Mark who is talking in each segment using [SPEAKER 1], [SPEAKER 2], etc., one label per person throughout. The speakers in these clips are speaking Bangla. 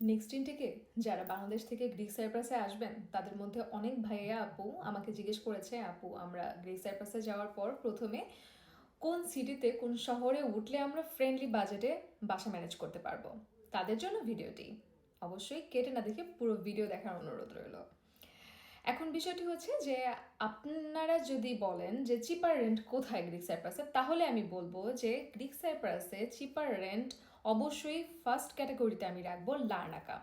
[SPEAKER 1] নেক্সট ইনটেকে যারা বাংলাদেশ থেকে গ্রিক সাইপ্রাসে আসবেন, তাদের মধ্যে অনেক ভাইয়া আপু আমাকে জিজ্ঞেস করেছে, আপু, আমরা গ্রিক সাইপ্রাসে যাওয়ার পর প্রথমে কোন সিটিতে কোন শহরে উঠলে আমরা ফ্রেন্ডলি বাজেটে বাসা ম্যানেজ করতে পারব? তাদের জন্য ভিডিওটি। অবশ্যই কেটে না দেখে পুরো ভিডিও দেখার অনুরোধ রইল। এখন বিষয়টি হচ্ছে যে, আপনারা যদি বলেন যে চিপার রেন্ট কোথায় গ্রিক সাইপ্রাসে তাহলে আমি বলব যে গ্রিক সাইপ্রাসে চিপার রেন্ট অবশ্যই ফার্স্ট ক্যাটাগরিতে আমি রাখব লার্নাকা।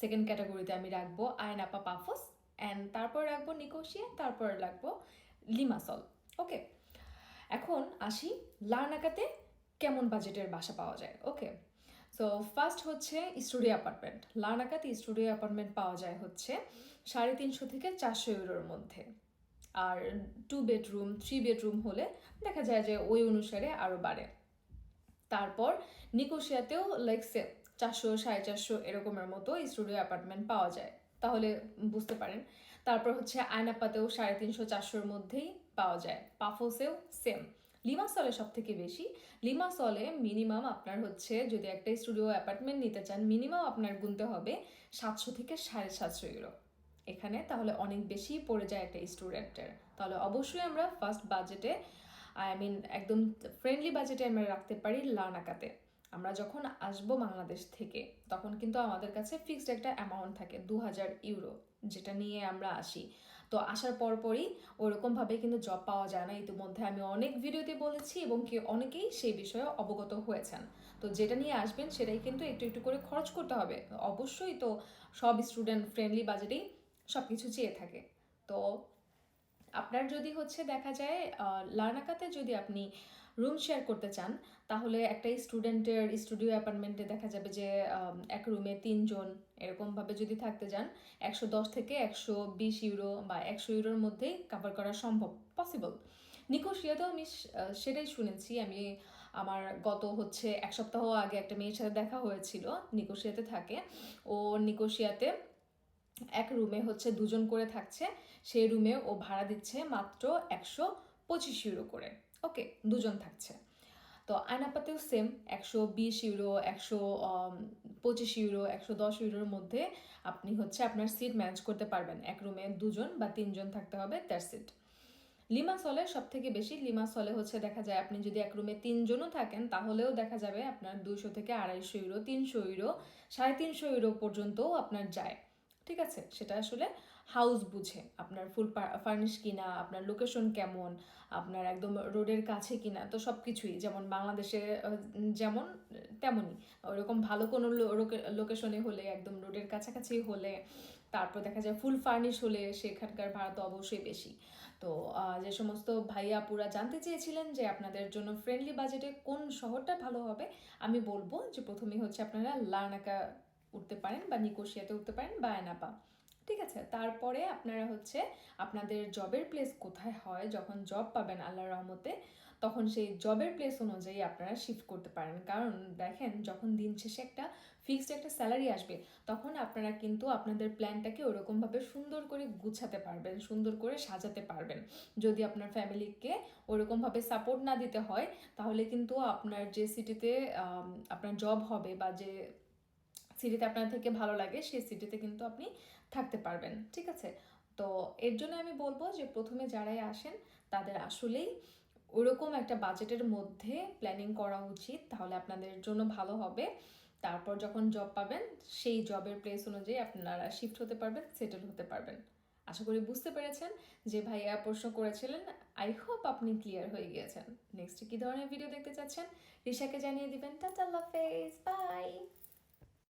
[SPEAKER 1] সেকেন্ড ক্যাটাগরিতে আমি রাখব আয়নাপা পাফোস অ্যান্ড তারপর রাখব নিকোশিয়া, তারপর রাখব লিমাসল। ওকে এখন আসি লার্নাকাতে কেমন বাজেটের বাসা পাওয়া যায়? ওকে সো ফার্স্ট হচ্ছে স্টুডিও অ্যাপার্টমেন্ট লার্নাকাতে স্টুডিও অ্যাপার্টমেন্ট পাওয়া যায় হচ্ছে সাড়ে তিনশো থেকে চারশো ইউরোর মধ্যে। আর টু বেডরুম থ্রি বেডরুম হলে দেখা যায় যে ওই অনুসারে আরও বাড়ে। তারপর নিকোশিয়াতেও লাইক সে চারশো, সাড়ে চারশো এরকমের মতো স্টুডিও অ্যাপার্টমেন্ট পাওয়া যায়। তাহলে বুঝতে পারেন। তারপর হচ্ছে আয়নাপাতেও সাড়ে তিনশো, চারশোর মধ্যেই পাওয়া যায়। পাফোসেও সেম লিমাসলে সব থেকে বেশি, লিমাসলে মিনিমাম আপনার হচ্ছে যদি একটা স্টুডিও অ্যাপার্টমেন্ট নিতে চান মিনিমাম আপনার গুনতে হবে সাতশো থেকে সাড়ে সাতশো ইউরো এখানে তাহলে অনেক বেশি পড়ে যায় একটা স্টুডেন্টের তাহলে অবশ্যই আমরা ফার্স্ট বাজেটে আই মিন একদম ফ্রেন্ডলি বাজেটে আমরা রাখতে পারি লানাকাতে আমরা যখন আসব বাংলাদেশ থেকে, তখন কিন্তু আমাদের কাছে ফিক্সড একটা অ্যামাউন্ট থাকে দু হাজার ইউরো যেটা নিয়ে আমরা আসি। তো আসার পরপরই ওরকমভাবে কিন্তু জব পাওয়া যায় না। ইতিমধ্যে আমি অনেক ভিডিওতে বলেছি এবং কি অনেকেই সেই বিষয়ে অবগত হয়েছেন। তো যেটা নিয়ে আসবেন সেটাই কিন্তু একটু একটু করে খরচ করতে হবে। অবশ্যই তো সব স্টুডেন্ট ফ্রেন্ডলি বাজেটেই সব কিছু চেয়ে থাকে। তো আপনার যদি হচ্ছে দেখা যায় লার্নাকাতে যদি আপনি রুম শেয়ার করতে চান, তাহলে একটা স্টুডেন্টের স্টুডিও অ্যাপার্টমেন্টে দেখা যাবে যে এক রুমে তিনজন এরকমভাবে যদি থাকতে যান, একশো দশ থেকে একশো বিশ ইউরো বা একশো ইউরোর মধ্যেই কাভার করা সম্ভব পসিবল নিকোশিয়াতেও আমি সেটাই শুনেছি, আমি আমার গত হচ্ছে এক সপ্তাহ আগে একটা মেয়ের সাথে দেখা হয়েছিল, নিকোশিয়াতে থাকে। ও নিকোশিয়াতে এক রুমে হচ্ছে দুজন করে থাকছে, সেই রুমে ও ভাড়া দিচ্ছে মাত্র একশো পঁচিশ ইউরো করে। ওকে, দুজন থাকছে। তো আয়নাপাতেও সেম একশো বিশ ইউরো, একশো পঁচিশ ইউরো, একশো দশ ইউরোর মধ্যে আপনি হচ্ছে আপনার সিট ম্যানেজ করতে পারবেন। এক রুমে দুজন বা তিনজন থাকতে হবে তার সিট লিমাসলে সব থেকে বেশি লিমাসলে হচ্ছে দেখা যায় আপনি যদি এক রুমে তিনজনও থাকেন, তাহলেও দেখা যাবে আপনার দুশো থেকে আড়াইশো ইউরো, তিনশো ইউরো, সাড়ে তিনশো ইউরো পর্যন্তও আপনার যায়। ঠিক আছে? সেটা আসলে হাউস বুঝে। আপনার ফুল ফার্নিশ কিনা, আপনার লোকেশন কেমন, আপনার একদম রোডের কাছে কিনা, তো সব কিছুই যেমন বাংলাদেশে যেমন, তেমনই। ওরকম ভালো কোনো লোকেশনে হলে, একদম রোডের কাছাকাছি হলে, তারপর দেখা যায় ফুল ফার্নিশ হলে, সেখানকার ভাড়া তো অবশ্যই বেশি। তো যে সমস্ত ভাইয়া আপুরা জানতে চেয়েছিলেন যে আপনাদের জন্য ফ্রেন্ডলি বাজেটে কোন শহরটা ভালো হবে, আমি বলব যে প্রথমেই হচ্ছে আপনারা লার্নাকা উঠতে পারেন বা নিকোশিয়াতে উঠতে পারেন বা এনাপা ঠিক আছে? তারপরে আপনারা হচ্ছে আপনাদের জবের প্লেস কোথায় হয়, যখন জব পাবেন আল্লাহর রহমতে, তখন সেই জবের প্লেস অনুযায়ী আপনারা শিফট করতে পারেন। কারণ দেখেন, যখন দিন শেষে একটা ফিক্সড একটা স্যালারি আসবে, তখন আপনারা কিন্তু আপনাদের প্ল্যানটাকে ওরকমভাবে সুন্দর করে গুছাতে পারবেন, সুন্দর করে সাজাতে পারবেন। যদি আপনার ফ্যামিলিকে ওরকমভাবে সাপোর্ট না দিতে হয়, তাহলে কিন্তু আপনার যে সিটিতে আপনার জব হবে বা যে সিটিতে আপনার থেকে ভালো লাগে, সেই সিটিতে কিন্তু আপনি থাকতে পারবেন, ঠিক আছে? তো এর জন্য আমি বলব যে প্রথমে যারাই আসেন, তাদের আসলেই ওরকম একটা বাজেটের মধ্যে প্ল্যানিং করা উচিত, তাহলে আপনাদের জন্য ভালো হবে। তারপর যখন জব পাবেন, সেই জবের প্লেস অনুযায়ী আপনারা শিফট হতে পারবেন সেটেল হতে পারবেন। আশা করি বুঝতে পেরেছেন যে ভাইয়া প্রশ্ন করেছিলেন। আই হোপ আপনি ক্লিয়ার হয়ে গিয়েছেন। নেক্সট কি ধরনের ভিডিও দেখতে চাচ্ছেন? রিশাকে জানিয়ে দিবেন। টাটা, আল্লাহ হাফেজ। বাই